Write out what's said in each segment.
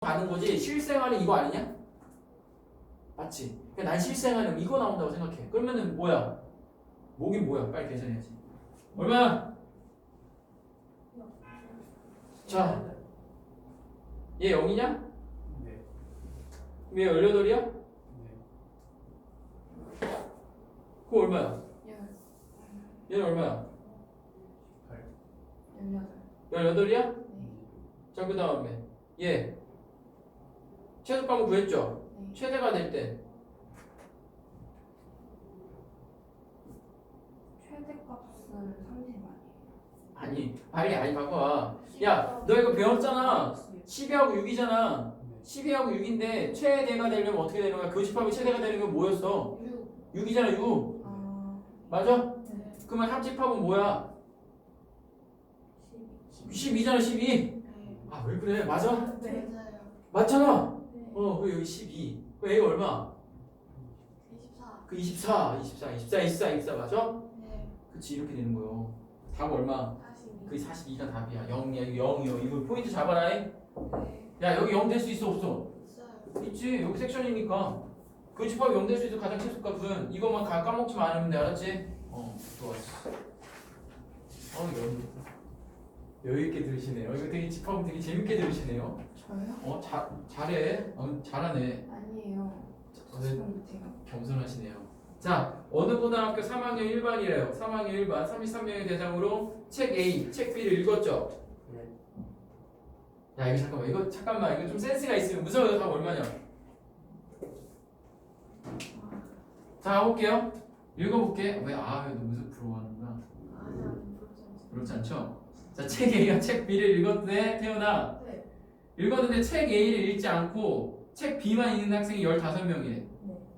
가는 거지 실생활은 이거 아니냐? 맞지? 그러니까 난 실생활은 이거 나온다고 생각해. 그러면은 뭐야? 목이 뭐야? 빨리 계산해야지. 얼마야? 자, 얘 0이냐? 네. 얘 18이야? 네. 그거 얼마야? 열, 얘는 얼마야? 열여덟. 18이야? 네. 자, 그 다음에 얘 최소값을 구했죠? 네. 최대가 될 때 최대값은 30 아니에요? 아니 빨리 아니 바꿔 야, 너 이거 배웠잖아. 12하고 6이잖아. 12하고 6인데 최대가 되려면 어떻게 되는 거야? 교집합이 최대가 되는 건 뭐였어? 6. 6이잖아 6 아, 맞아? 네. 그러면 합집합은 뭐야? 12. 12잖아 12 네. 아 왜 그래 맞아? 네. 맞아요. 맞잖아 네. 어 그 여기 12 그 A가 얼마? 24. 그 24 24 24 24 24 맞아? 네. 그치 이렇게 되는 거요 답 얼마? 42. 그 42가 답이야 0이야 이거 0이요 이거 포인트 잡아라 잉. 네. 야 여기 0 될 수 있어 없어? 있어요. 있지 여기 섹션이니까 그 집합이 0 될 수 있어 가장 최소값은 이것만 가 까먹지만 않으면 돼 알았지? 어 좋았어 어 여, 여유 있게 들으시네요 이거 되게 집합 되게 재밌게 들으시네요 저요? 어 자, 잘해 어, 잘하네 아니에요. 네. 지금 못해요. 겸손하시네요 자 어느 고등학교 3학년 1반이래요 3학년 1반 33명의 대상으로 책 A 책 B를 읽었죠? 네. 야 이거 잠깐만 이거 잠깐만 이거 좀 센스가 있으면 무서워요 답 얼마냐 자 볼게요 읽어볼게 왜아 무슨 부러워하는구나 아니야. 부럽지 않지. 그렇지 않죠? 자 책 A와 책 B를 읽었는데 태어나 네. 읽었는데 책 A를 읽지 않고 책 B만 읽는 학생이 15명이래 네.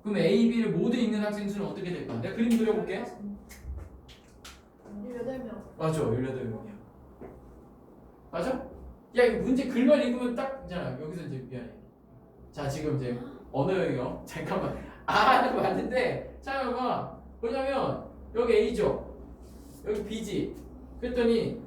그럼 A, B를 모두 읽는 학생 수는 어떻게 될까? 내가 그림 그려볼게. 18명. 맞아 18명이야. 맞아? 야 이거 문제 글만 읽으면 딱 있잖아. 여기서 이제 미안해. 자 지금 이제 언어영이요 잠깐만. 아는 거 맞는데. 잠깐만 뭐냐면 여기 A죠. 여기 B지. 그랬더니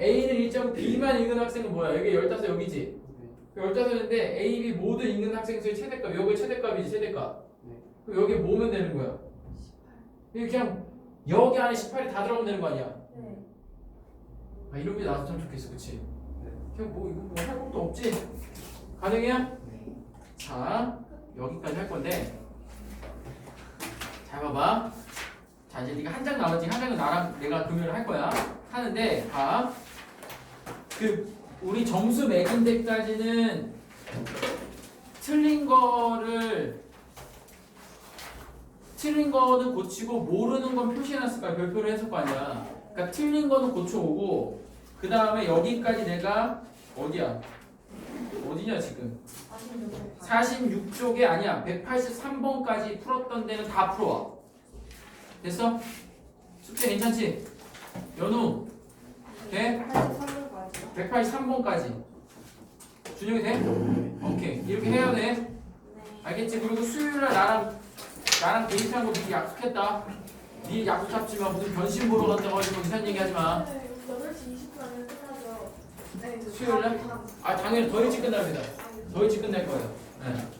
A는 읽지 않고 B만 읽는 학생은 뭐야 여기 15 여기지 네. 그 15인데 A, B 모두 읽는 학생 수의 최대값 여기 최대값이지 최대값 네. 그럼 여기 뭐면 되는 거야 18. 이게 그냥 여기 안에 18이 다 들어가면 되는 거 아니야 네. 아 이런 게 나왔으면 좋겠어 그치? 네. 그냥 뭐 이거 뭐할 것도 없지? 가능해요? 네. 자 여기까지 할 건데 잘 봐봐 자 이제 네가 한장 남았지. 한 장은 나랑 내가 금요일 할 거야. 하는데 봐그 우리 점수 매긴 데까지는 틀린 거를 틀린 거는 고치고 모르는 건 표시해놨을 거야. 별표를 했을 거 아니야. 그러니까 틀린 거는 고쳐오고 그 다음에 여기까지 내가 어디야? 어디냐 지금? 46. 46쪽에 아니야. 183번까지 풀었던 데는 다 풀어와 됐어? 숙제 괜찮지? 연우 돼? 83번까지. 183번까지 준영이 돼? 오케이 이렇게 해야 돼 네. 알겠지? 그리고 수요일날 나랑 나랑 데이트한 거 미리 약속했다 네 약속 잡지마 무슨 변신 보러 간다고 가지고 이상 얘기 하지마 8시 20분 안에 끝나죠. 네. 그 수요일 날? 다음- 아 당연히 더 일찍 끝납니다 더 일찍 끝날 거예요 네.